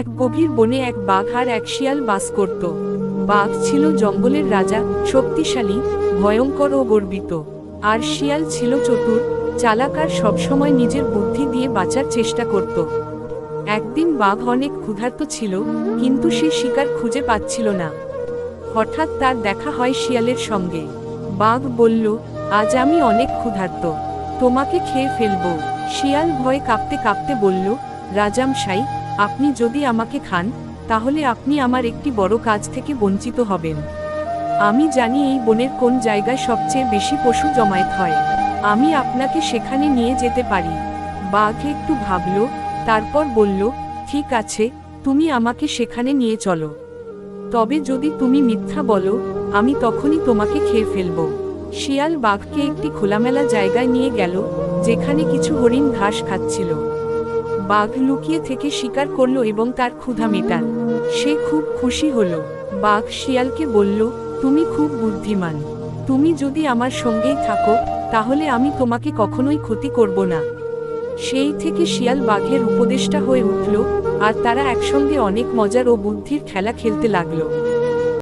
এক গভীর বনে এক বাঘ আর এক শিয়াল বাস করত। বাঘ ছিল জঙ্গলের রাজা, শক্তিশালী, ভয়ঙ্কর ও গর্বিত। আর শিয়াল ছিল চতুর, চালাক আর সবসময় নিজের বুদ্ধি দিয়ে বাঁচার চেষ্টা করত। একদিন বাঘ অনেক ক্ষুধার্ত ছিল, কিন্তু সে শিকার খুঁজে পাচ্ছিল না। হঠাৎ তার দেখা হয় শিয়ালের সঙ্গে। বাঘ বলল, আজ আমি অনেক ক্ষুধার্ত। তোমাকে খেয়ে ফেলব। শিয়াল ভয়ে কাঁপতে কাঁপতে বলল, রাজামশাই আপনি যদি আমাকে খান, তাহলে আপনি আমার একটি বড় কাজ থেকে বঞ্চিত হবেন। আমি জানি এই বনের কোন জায়গায় সবচেয়ে বেশি পশু জমায়েত হয়। আমি আপনাকে সেখানে নিয়ে যেতে পারি। বাঘ একটু ভাবল, তারপর বলল, ঠিক আছে, তুমি আমাকে সেখানে নিয়ে চলো। তবে যদি তুমি মিথ্যা বলো, আমি তখনই তোমাকে খেয়ে ফেলব। শিয়াল বাঘকে একটি খোলামেলা জায়গায় নিয়ে গেল, যেখানে কিছু হরিণ ঘাস খাচ্ছিল। বাঘ লুকিয়ে থেকে শিকার করল এবং তার ক্ষুধা মেটাল। সে খুব খুশি হল। বাঘ শিয়ালকে বলল, তুমি খুব বুদ্ধিমান। তুমি যদি আমার সঙ্গেই থাকো, তাহলে আমি তোমাকে কখনোই ক্ষতি করব না। সেই থেকে শিয়াল বাঘের উপদেষ্টা হয়ে উঠল, আর তারা একসঙ্গে অনেক মজার ও বুদ্ধির খেলা খেলতে লাগল।